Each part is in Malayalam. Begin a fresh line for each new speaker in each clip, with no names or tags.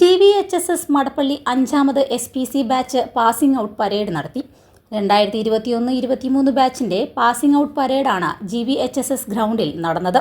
G V H S S Madappally അഞ്ചാമത് S P C batch passing out parade നടത്തി. രണ്ടായിരത്തി ഇരുപത്തിയൊന്ന് ഇരുപത്തിമൂന്ന് ബാച്ചിന്റെ passing out പരേഡാണ് G V H S S ഗ്രൗണ്ടിൽ നടന്നത്.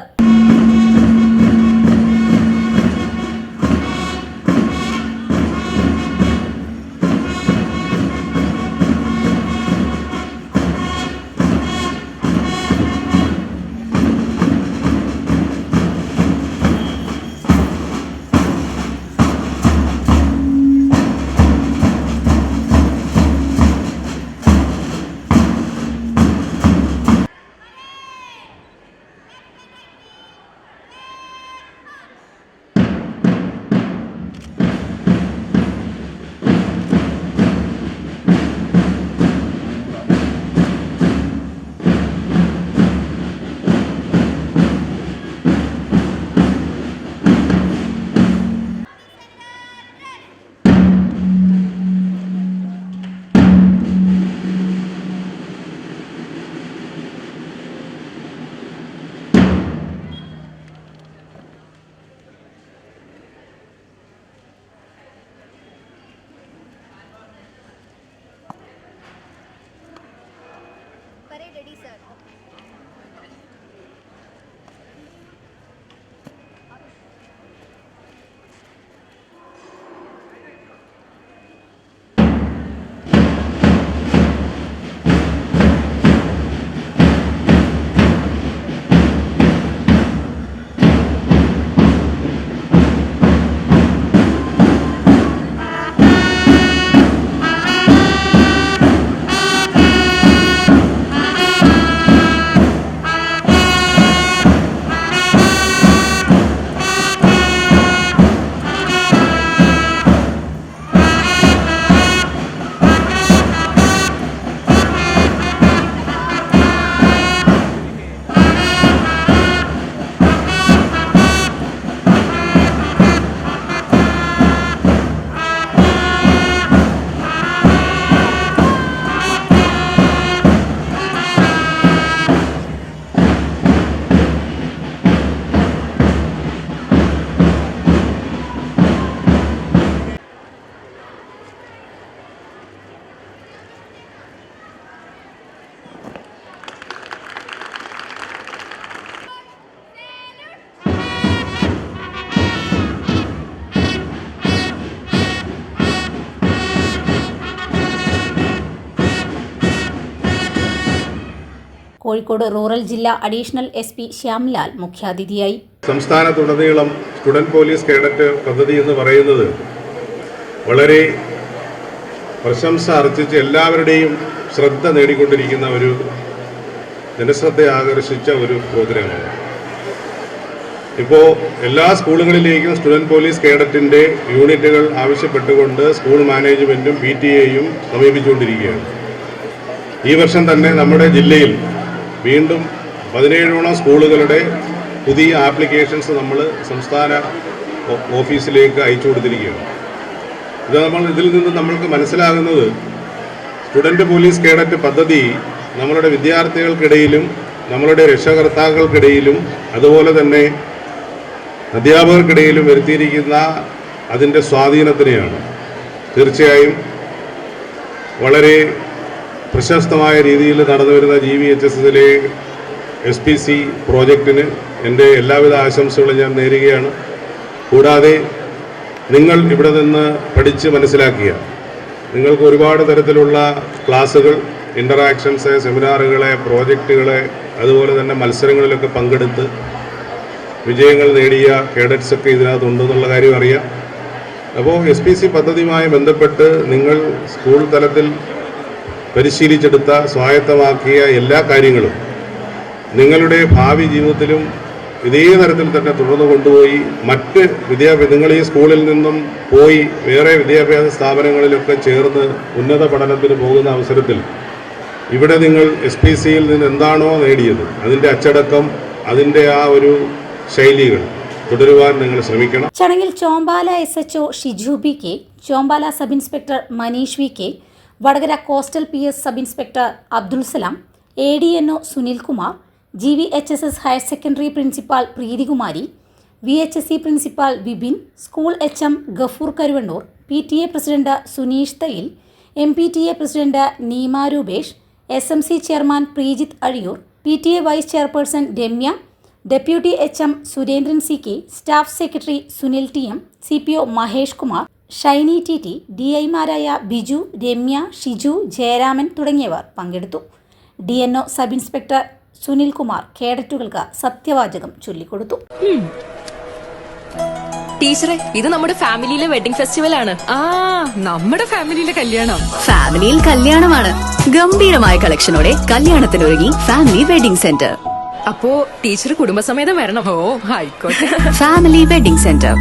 already, sir.
കോഴിക്കോട് റൂറൽ ജില്ലാ അഡീഷണൽ എസ് പി ശ്യാംലാൽ മുഖ്യാതിഥിയായി.
സംസ്ഥാനത്തുടനീളം സ്റ്റുഡന്റ് പോലീസ് കേഡറ്റ് പദ്ധതി എന്ന് പറയുന്നത് വളരെ പ്രശംസ അർജിച്ച് എല്ലാവരുടെയും ശ്രദ്ധ നേടിക്കൊണ്ടിരിക്കുന്ന ഒരു ജനശ്രദ്ധ ആകർഷിച്ച ഒരു പ്രോഗ്രാമാണ് ഇപ്പോൾ എല്ലാ സ്കൂളുകളിലേക്കും സ്റ്റുഡന്റ് പോലീസ് കേഡറ്റിന്റെ യൂണിറ്റുകൾ ആവശ്യപ്പെട്ടുകൊണ്ട് സ്കൂൾ മാനേജ്മെന്റും പി ടി എയും സമീപിച്ചുകൊണ്ടിരിക്കുകയാണ്. ഈ വർഷം തന്നെ നമ്മുടെ ജില്ലയിൽ വീണ്ടും പതിനേഴോളം സ്കൂളുകളുടെ പുതിയ ആപ്ലിക്കേഷൻസ് നമ്മൾ സംസ്ഥാന ഓഫീസിലേക്ക് അയച്ചു കൊടുത്തിരിക്കുകയാണ്. ഇത് നമ്മൾ ഇതിൽ നിന്ന് നമ്മൾക്ക് മനസ്സിലാകുന്നത് സ്റ്റുഡന്റ് പോലീസ് കേഡറ്റ് പദ്ധതി നമ്മളുടെ വിദ്യാർത്ഥികൾക്കിടയിലും നമ്മളുടെ രക്ഷകർത്താക്കൾക്കിടയിലും അതുപോലെ തന്നെ അധ്യാപകർക്കിടയിലും വരുത്തിയിരിക്കുന്ന അതിന്റെ സ്വാധീനത്തിനെയാണ്. തീർച്ചയായും വളരെ പ്രശസ്തമായ രീതിയിൽ നടന്നു വരുന്ന ജി വി എച്ച് എസ് എസിലെ എസ് പി സി പ്രോജക്റ്റിന് എന്റെ എല്ലാവിധ ആശംസകളും ഞാൻ നേരുകയാണ്. കൂടാതെ നിങ്ങൾ ഇവിടെ നിന്ന് പഠിച്ച് മനസ്സിലാക്കിയ നിങ്ങൾക്ക് ഒരുപാട് തരത്തിലുള്ള ക്ലാസ്സുകൾ ഇന്ററാക്ഷൻസ് സെമിനാറുകളെ പ്രോജക്റ്റുകളെ അതുപോലെ തന്നെ മത്സരങ്ങളിലൊക്കെ പങ്കെടുത്ത് വിജയങ്ങൾ നേടിയ കേഡറ്റ്സൊക്കെ ഇതിനകത്തുണ്ടെന്നുള്ള കാര്യം അറിയാം. അപ്പോൾ എസ് പി സി പദ്ധതിയുമായി ബന്ധപ്പെട്ട് നിങ്ങൾ സ്കൂൾ തലത്തിൽ പരിശീലിച്ചെടുത്ത സ്വായത്തമാക്കിയ എല്ലാ കാര്യങ്ങളും നിങ്ങളുടെ ഭാവി ജീവിതത്തിലും ഇതേ തരത്തിൽ തന്നെ തുടർന്ന് കൊണ്ടുപോയി മറ്റ് വിദ്യാഭ്യാസ നിങ്ങൾ ഈ സ്കൂളിൽ നിന്നും പോയി വേറെ വിദ്യാഭ്യാസ സ്ഥാപനങ്ങളിലൊക്കെ ചേർന്ന് ഉന്നത പഠനത്തിന് പോകുന്ന അവസരത്തിൽ ഇവിടെ നിങ്ങൾ എസ് പി സിയിൽ നിന്ന് എന്താണോ നേടിയത് അതിന്റെ അച്ചടക്കം അതിന്റെ ആ ഒരു ശൈലികൾ തുടരുവാൻ നിങ്ങൾ ശ്രമിക്കണം.
ചടങ്ങിൽ Chombala S H O Shiju B K Chombala sub inspector Manish V K Vadakara coastal P S sub inspector Abdul Salam A D N O Sunilkumar G V H S S higher secondary principal Preethikumari V H S C principal Vipin school H M Gafoor Karuvannur P T A president Suneesh Thayil M P T A president Neema Rupesh S M C chairman Preejith Azhiyur P T A vice chairperson Ramya deputy H M Surendran C K staff secretary Sunil T M C P O Mahesh Kumar Shiny T T D ഐമാരായ ബിജു രമ്യ ഷിജു ജയരാമൻ തുടങ്ങിയവർ പങ്കെടുത്തു. D N O sub inspector Sunil Kumar കേഡറ്റുകൾക്ക് സത്യവാചകം ചൊല്ലിക്കൊടുത്തു.
ടീച്ചറെ ഇത് നമ്മുടെ ഫാമിലിയിലെ വെഡിങ് ഫെസ്റ്റിവൽ ആണ്.
ആ നമ്മുടെ ഫാമിലിയിലെ കല്യാണം.
ഫാമിലിയിൽ കല്യാണമാണ്. ഗംഭീരമായ കളക്ഷനോടെ കല്യാണത്തിനൊരുങ്ങി ഫാമിലി വെഡിംഗ് സെന്റർ.
അപ്പോ ടീച്ചർ കുടുംബസമേതം വരണം.
ഓ ആയിക്കോട്ടെ.
Family wedding centre.